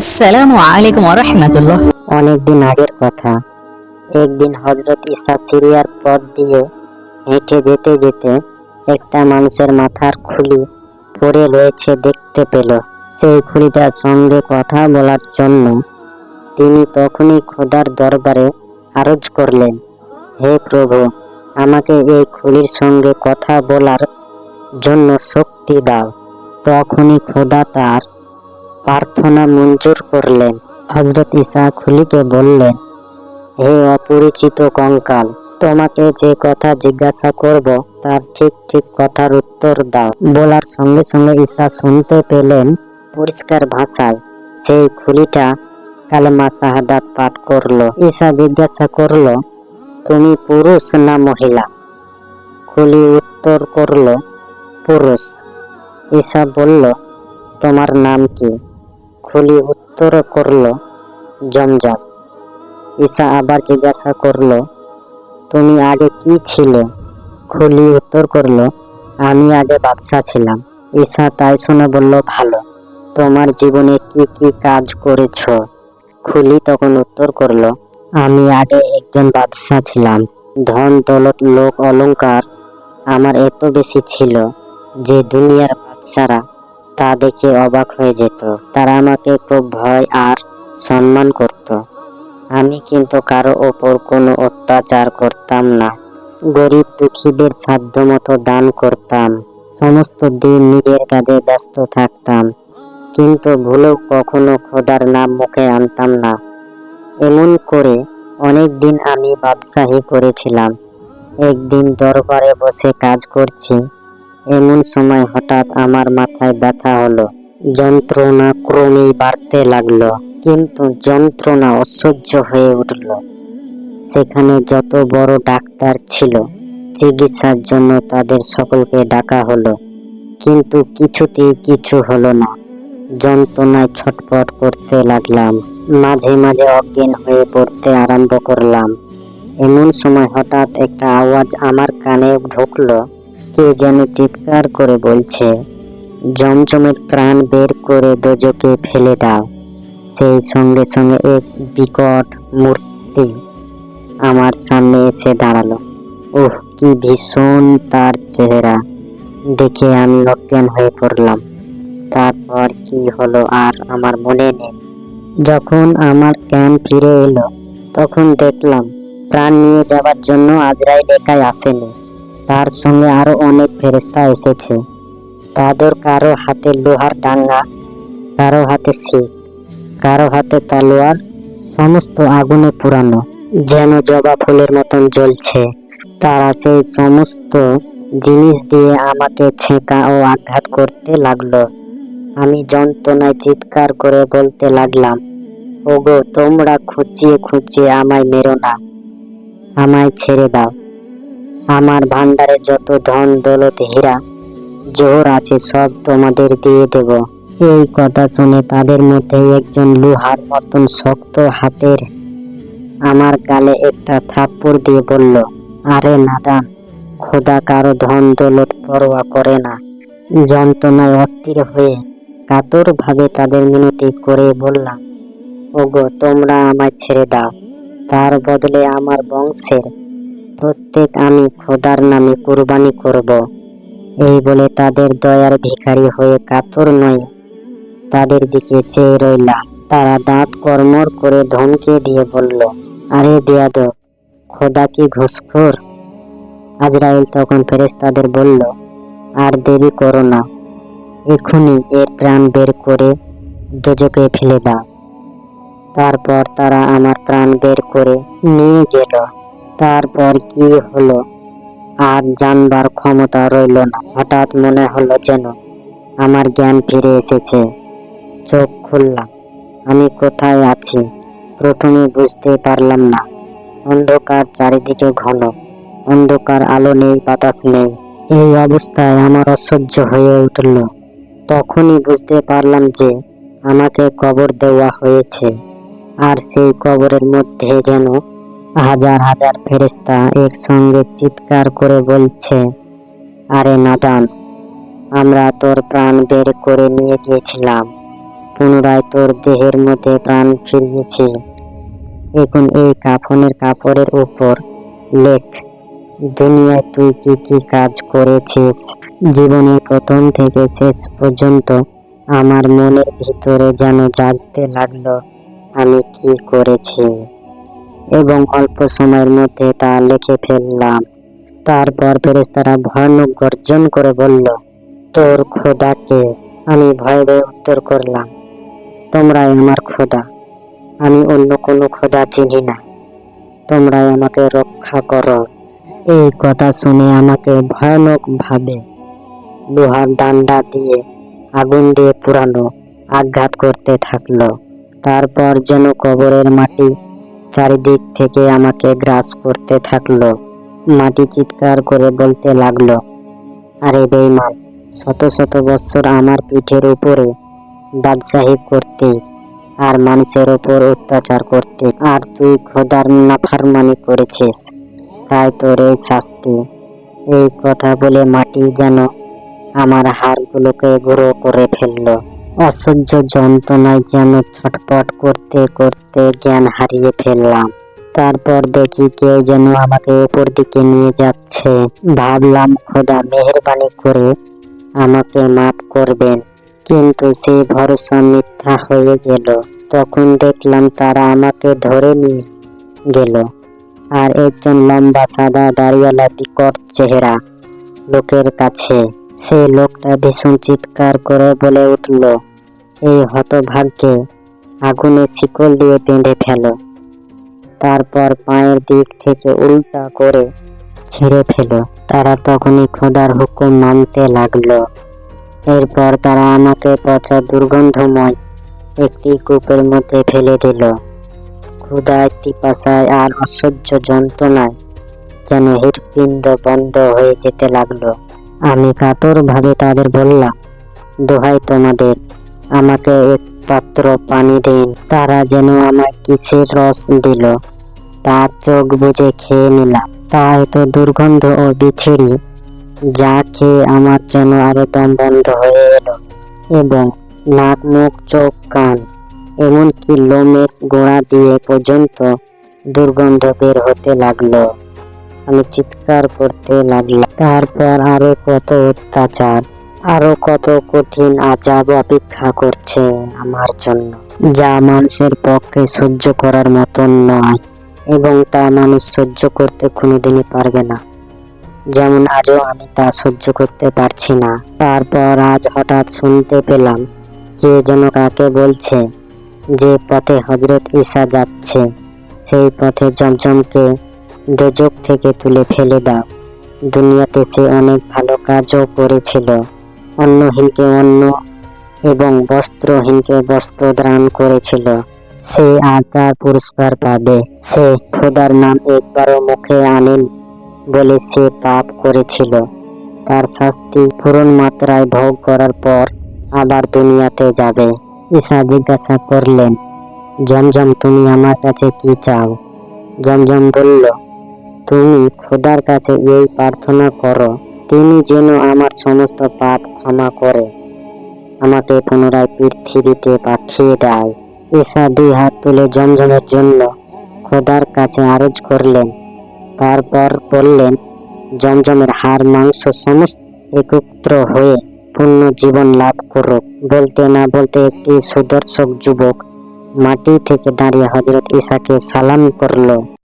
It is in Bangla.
আসসালামু আলাইকুম রহমতুল্লাহ। অনেকদিন আগের কথা। একদিন হজরত ঈসা সিরিয়ার পথ দিয়ে হেঁটে যেতে যেতে একটা মানুষের মাথার খুলি পড়ে রয়েছে দেখতে পেল। সেই খুলিটার সঙ্গে কথা বলার জন্য তিনি তখনই খোদার দরবারে আরজ করলেন, হে প্রভু, আমাকে এই খুলির সঙ্গে কথা বলার জন্য শক্তি দাও। তখনই খোদা তার প্রার্থনা মঞ্জুর করলেন। হজরত ঈসা খুলিকে বললেন, হে অপরিচিত কঙ্কাল, তোমাকে যে কথা জিজ্ঞাসা করব, তার ঠিক ঠিক কথার উত্তর দাও। বলার সঙ্গে সঙ্গে ঈশা শুনতে পেলেন পরিষ্কার ভাষায়। সেই খুলিটা কালেমা শাহাদাত পাঠ করল। ঈশা জিজ্ঞাসা করল, তুমি পুরুষ না মহিলা? খুলি উত্তর করল, পুরুষ। ঈশা বলল, তোমার নাম কি? খুলি উত্তর করল, জমজম। ঈশা আবার জিজ্ঞাসা করল, তুমি আগে কি ছিলে? খুলি উত্তর করল, আমি আগে বাদশা ছিলাম। ঈশা তাই শুনে বলল, ভালো। তোমার জীবনে কি কি কাজ করেছ? খুলি তখন উত্তর করল, আমি আগে একজন বাদশা ছিলাম। ধন, দৌলত, লোক, অলংকার আমার এত বেশি ছিল যে দুনিয়ার বাদশারা তা দেখে অবাক হয়ে যেত। তারা আমাকে খুব ভয় আর সম্মান করত। আমি কিন্তু কারও ওপর কোনো অত্যাচার করতাম না। গরিব দুঃখীদের সাধ্যমতো দান করতাম। সমস্ত দিন নিজের কাজে ব্যস্ত থাকতাম। কিন্তু ভুলেও কখনো খোদার নাম মুখে আনতাম না। এমন করে অনেক দিন আমি বাদশাহী করেছিলাম। একদিন দরবারে বসে কাজ করছি। এমন সময় হঠাৎ আমার মাথায় ব্যথা হলো। যন্ত্রণা ক্রমেই বাড়তে লাগল, কিন্তু যন্ত্রণা অসহ্য হয়ে উঠল। সেখানে যত বড় ডাক্তার ছিল, চিকিৎসার জন্য তাদের সকলকে ডাকা হলো, কিন্তু কিছুতেই কিছু হলো না। যন্ত্রণায় ছটফট করতে লাগলাম, মাঝে মাঝে অজ্ঞান হয়ে পড়তে আরম্ভ করলাম। এমন সময় হঠাৎ একটা আওয়াজ আমার কানে ঢুকলো কে যেন চিৎকার করে বলছে, জমজমের প্রাণ বের করে দোজকে ফেলে দাও। সেই সঙ্গে সঙ্গে এক বিকট মূর্তি আমার সামনে এসে দাঁড়াল। ওহ কি ভীষণ তার চেহারা। দেখে আমি অজ্ঞান হয়ে পড়লাম। তারপর কি হলো আর আমার মনে নেই। যখন আমার জ্ঞান ফিরে এলো, তখন দেখলাম, প্রাণ নিয়ে যাবার জন্য আজরাইল একাই আসেনি। তার সঙ্গে আরও অনেক ফেরেস্তা এসেছে। তাদের কারও হাতে লোহার ডাঙ্গা, কারও হাতে শিখ, কারও হাতে তালোয়ার, সমস্ত আগুনে পুরানো, যেন জবা ফুলের মতন জ্বলছে। তারা সেই সমস্ত জিনিস দিয়ে আমাকে ছেঁকা ও আঘাত করতে লাগল। আমি যন্ত্রণায় চিৎকার করে বলতে লাগলাম, ওগো, তোমরা খুঁচিয়ে খুঁচিয়ে আমায় মেরো না, আমায় ছেড়ে দাও। আমার ভান্ডারে যত ধন দৌলত হীরা, জোহর আছে, সব তোমাদের দিয়ে দেব। এই কথা শুনে তাদের মধ্যে একজন লোহার মতন শক্ত হাতের আমার গালে একটা থাপ্পড় দিয়ে বলল, আরে নাদান খোদা কারও ধন দৌলত পরোয়া করে না। যন্ত্রণায় অস্থির হয়ে কাতর ভাবে তাদের মিনতি করে বললাম, ওগো, তোমরা আমায় ছেড়ে দাও। তার বদলে আমার বংশের প্রত্যেক আমি খোদার নামে কুরবানি করব। এই বলে তাদের দয়ার ভিখারি হয়ে কাতর নয়। তাদের দিকে চেয়ে রইলাম তারা দাঁত কর্মর করে ধমকে দিয়ে বলল, আরে বেয়াদব, খোদা কি ঘুষখোর? আজরাইল তখন ফেরেশতাদের বলল, আর দেরি করো না। এখনই এর প্রাণ বের করে দুজকে ফেলে দাও। তারপর তারা আমার প্রাণ বের করে নিয়ে গেল। তারপর কি হলো? আর জানবার ক্ষমতা রইল না। হঠাৎ মনে হলো যেন আমার জ্ঞান ফিরে এসেছে। চোখ খুললাম। আমি কোথায় আছি? প্রথমে বুঝতে পারলাম না। অন্ধকার চারিদিকে ঘন। অন্ধকার আলো নেই, বাতাস নেই। এই অবস্থায় আমার অসহ্য হয়ে উঠল। তখনই বুঝতে পারলাম যে আমাকে কবর দেওয়া হয়েছে। আর সেই কবরের মধ্যে যেন হাজার হাজার ফেরেস্তা এর সঙ্গে চিৎকার করে বলছে, আরে নাদান, আমরা তোর প্রাণ বের করে নিয়ে গিয়েছিলাম। পুনরায় তোর দেহের মধ্যে প্রাণ ফিরিয়েছি। এখন এই কাফনের কাপড়ের উপর লেখ, দুনিয়ায় তুই কি কি কাজ করেছিস? জীবনের প্রথম থেকে শেষ পর্যন্ত আমার মনের ভিতরে যেন জাগতে লাগল, আমি কি করেছি? এবং অল্প সময়ের মধ্যে তা লিখে ফেললাম। তারপর ফেরেশতারা ভয়ানক গর্জন করে বলল, তোর খোদাকে আমি ভয় ভয়ে উত্তর করলাম। তোমরাই আমার খোদা। আমি অন্য কোনো খোদা চিনি না। তোমরাই আমাকে রক্ষা করো। এই কথা শুনে আমাকে ভয়ানক ভাবে লোহার ডান্ডা দিয়ে আগুন দিয়ে পুরানো আঘাত করতে থাকল। তারপর যেন কবরের মাটি চারিদিক থেকে আমাকে গ্রাস করতে থাকল। মাটি চিৎকার করে বলতে লাগল, আরে বেইমান শত শত বছর আমার পিঠের উপরে বাদশাহী করতে আর মানুষের ওপর অত্যাচার করতে আর তুই খোদার নাফারমানি করেছিস। তাই তোর এই শাস্তি, এই কথা বলে মাটি যেন আমার হাড়গুলোকে গুঁড়ো করে ফেলল। অসহ্য যন্ত্রণায় যেন ছটপট করতে করতে জ্ঞান হারিয়ে ফেললাম। তারপর দেখি কেউ যেন আমাকে উপর দিকে নিয়ে যাচ্ছে। ভাবলাম, খোদা মেহেরবানি করে আমাকে মাফ করবেন, কিন্তু সেই ভরসা মিথ্যা হয়ে গেল। তখন দেখলাম তারা আমাকে ধরে নিয়ে গেল। আর একজন লম্বা সাদা দাড়িওয়ালা বিকট চেহারা লোকের কাছে। সে লোকটা ভীষণ চিৎকার করে বলে উঠল, এই হতভাগ্যে আগুনে শিকল দিয়ে বেঁধে ফেলো। তারপর পায়ের দিক থেকে উল্টা করে ছেড়ে ফেলো। তারা তখনই খোদার হুকুম মানতে লাগল। এরপর তারা আমাকে পচা দুর্গন্ধময় একটি কূপের মধ্যে ফেলে দিল। ক্ষুদায় পিপাসায় আর অসহ্য যন্ত্রণায় যেন হৃৎপিণ্ড বন্ধ হয়ে যেতে লাগল। আমি কাতরভাবে তাদের বললাম, দোহাই তোমাদের, আমাকে এক পাত্র পানি দিন। তারা যেন আমার কিসের রস দিল, তার চোখ বুঝে খেয়ে নিলাম। তা এত দুর্গন্ধ ও বিছিরি যা খেয়ে আমার যেন আরও দম বন্ধ হয়ে এলো, এবং নাক, মুখ, চোখ, কান, এমনকি লোমের গোড়া দিয়ে পর্যন্ত দুর্গন্ধ বের হতে লাগল। আমি চিৎকার করতে লাগলাম। তারপর আরও কত অত্যাচার, আরও কত কঠিন আজাব অপেক্ষা করছে আমার জন্য। যা মানুষের পক্ষে সহ্য করার মতন নয় এবং তা মানুষ সহ্য করতে কোনোদিনই পারবে না। যেমন আজও আমি তা সহ্য করতে পারছি না। তারপর আজ হঠাৎ শুনতে পেলাম, কে যেন কাকে বলছে যে পথে হজরত ঈসা যাচ্ছে। সেই পথে জমজমকে দোজক থেকে তুলে ফেলে দাও দুনিয়াতে সে অনেক ভালো কাজও করেছিল। অন্নহীনকে অন্ন এবং বস্ত্রহীনকে বস্ত্র দান করেছিল। সে আজ তার পুরস্কার পাবে। সে খোদার নাম একবারও মুখে আনেন বলে সে পাপ করেছিল। তার শাস্তি পূরণ মাত্রায় ভোগ করার পর আবার দুনিয়াতে যাবে। ঈশা জিজ্ঞাসা করলেন, জমজম, তুমি আমার কাছে কি চাও? জমজম বলল তুমি খোদার কাছে এই প্রার্থনা করো, তিনি যেন আমার সমস্ত পাপ ক্ষমা করে আমাকে পুনরায় পৃথিবীতে পাঠিয়ে দেয়। ঈশা দুই হাত তুলে জমজমের জন্য খোদার কাছে আরজ করলেন, তারপর বললেন, জমজমের হাড়, মাংস সমস্ত একত্র হয়ে পূর্ণ জীবন লাভ করুক। বলতে না বলতে একটি সুদর্শক যুবক মাটি থেকে দাঁড়িয়ে হজরত ঈশাকে সালাম করল।